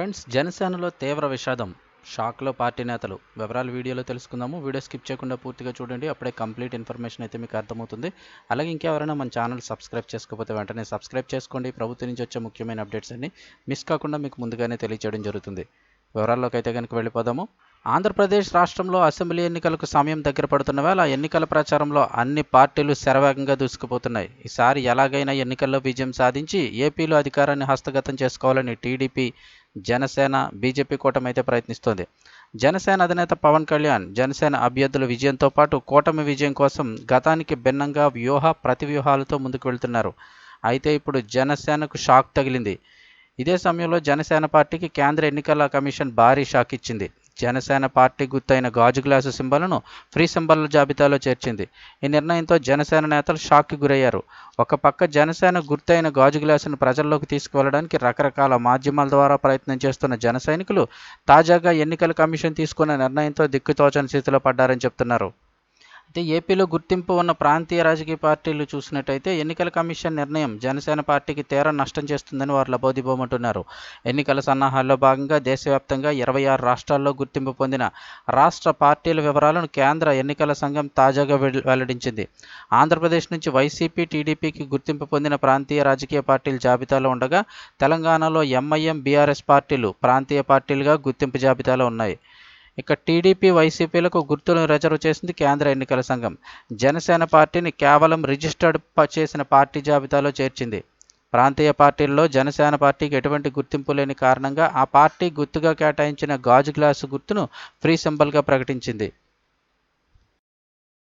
Friends జనసేనలో తీవ్ర విషాదం. షాక్లో పార్టీ నేతలు. వివరాలు వీడియోలో తెలుసుకుందాము. వీడియో స్కిప్ చేయకుండా పూర్తిగా చూడండి. అప్పుడే కంప్లీట్ ఇన్ఫర్మేషన్ అయితే మీకు అర్థమవుతుంది. అలాగే ఇంకెవరైనా మన ఛానల్ సబ్స్క్రైబ్ చేసుకోకపోతే వెంటనే సబ్స్క్రైబ్ చేసుకోండి. ప్రభుత్వం నుంచి వచ్చే ముఖ్యమైన అప్డేట్స్ అన్ని మిస్ కాకుండా మీకు ముందుగానే తెలియజేయడం జరుగుతుంది. వివరాల్లోకి అయితే కనుక వెళ్ళిపోదాము. ఆంధ్రప్రదేశ్ రాష్ట్రంలో అసెంబ్లీ ఎన్నికలకు సమయం దగ్గర పడుతున్న వేళ ఎన్నికల ప్రచారంలో అన్ని పార్టీలు శరవేగంగా దూసుకుపోతున్నాయి. ఈసారి ఎలాగైనా ఎన్నికల్లో విజయం సాధించి ఏపీలో అధికారాన్ని హస్తగతం చేసుకోవాలని టీడీపీ జనసేన బీజేపీ కూటమి అయితే ప్రయత్నిస్తోంది. జనసేన అధినేత పవన్ కళ్యాణ్ జనసేన అభ్యర్థుల విజయంతో పాటు కూటమి విజయం కోసం గతానికి భిన్నంగా వ్యూహ ప్రతివ్యూహాలతో ముందుకు వెళ్తున్నారు. అయితే ఇప్పుడు జనసేనకు షాక్ తగిలింది. ఇదే సమయంలో జనసేన పార్టీకి కేంద్ర ఎన్నికల కమిషన్ భారీ షాక్ ఇచ్చింది. జనసేన పార్టీ గుర్తైన గాజు గ్లాసు సింబల్ను ఫ్రీ సింబల్ జాబితాలో చేర్చింది. ఈ నిర్ణయంతో జనసేన నేతలు షాక్కి గురయ్యారు. ఒక పక్క జనసేన గుర్తైన గాజు గ్లాసును ప్రజల్లోకి తీసుకువెళ్ళడానికి రకరకాల మాధ్యమాల ద్వారా ప్రయత్నం చేస్తున్న జన సైనికులు తాజాగా ఎన్నికల కమిషన్ తీసుకున్న నిర్ణయంతో దిక్కుతోచని స్థితిలో పడ్డారని చెప్తున్నారు. అయితే ఏపీలో గుర్తింపు ఉన్న ప్రాంతీయ రాజకీయ పార్టీలు చూసినట్టయితే ఎన్నికల కమిషన్ నిర్ణయం జనసేన పార్టీకి తీర నష్టం చేస్తుందని వారు లబోదిబోమంటున్నారు. ఎన్నికల సన్నాహాల్లో భాగంగా దేశవ్యాప్తంగా ఇరవై ఆరు రాష్ట్రాల్లో గుర్తింపు పొందిన రాష్ట్ర పార్టీల వివరాలను కేంద్ర ఎన్నికల సంఘం తాజాగా వెల్లడించింది. ఆంధ్రప్రదేశ్ నుంచి వైసీపీ టీడీపీకి గుర్తింపు పొందిన ప్రాంతీయ రాజకీయ పార్టీల జాబితాలో ఉండగా తెలంగాణలో ఎంఐఎం బీఆర్ఎస్ పార్టీలు ప్రాంతీయ పార్టీలుగా గుర్తింపు జాబితాలో ఉన్నాయి. ఇక టీడీపీ వైసీపీలకు గుర్తులను రిజర్వ్ చేసింది కేంద్ర ఎన్నికల సంఘం. జనసేన పార్టీని కేవలం రిజిస్టర్డ్ చేసిన పార్టీ జాబితాలో చేర్చింది. ప్రాంతీయ పార్టీల్లో జనసేన పార్టీకి ఎటువంటి గుర్తింపు లేని కారణంగా ఆ పార్టీ గుర్తుగా కేటాయించిన గాజు గ్లాసు గుర్తును ఫ్రీ సింబల్గా ప్రకటించింది.